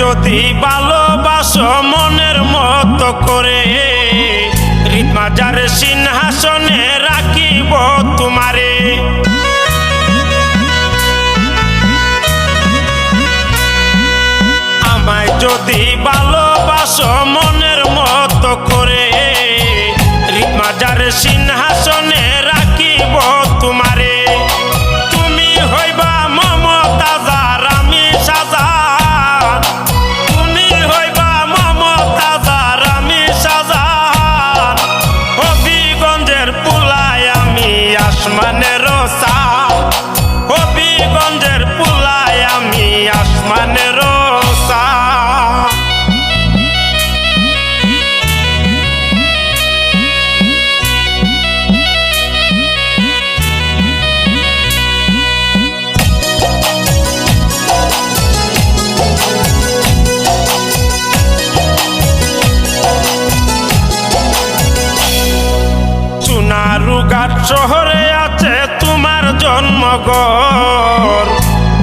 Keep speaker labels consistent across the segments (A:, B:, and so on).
A: যদি ভালোবাসো মনের মতো করে রিতমাজার সিংহাসন শহরে আছে তোমার জন্মগর।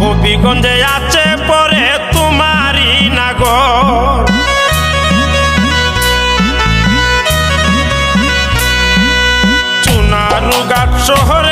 A: হবিগঞ্জে আছে পরে তোমারই নাগর। শহরে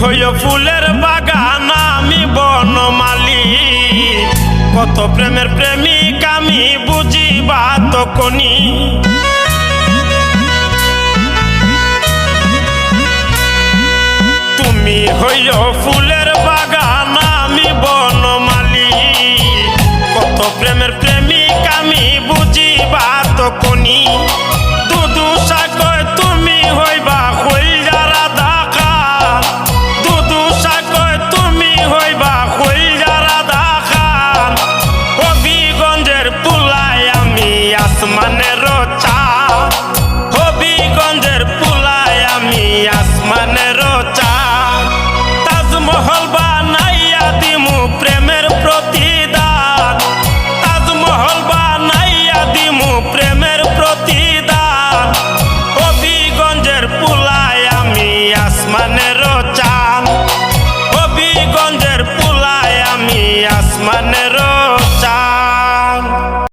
A: হইয় ফুলের বাগান আমি বনমালি। কত প্রেমের প্রেমিক আমি বুঝিবা তখনই। তুমি হইয় ফুলের derrocha.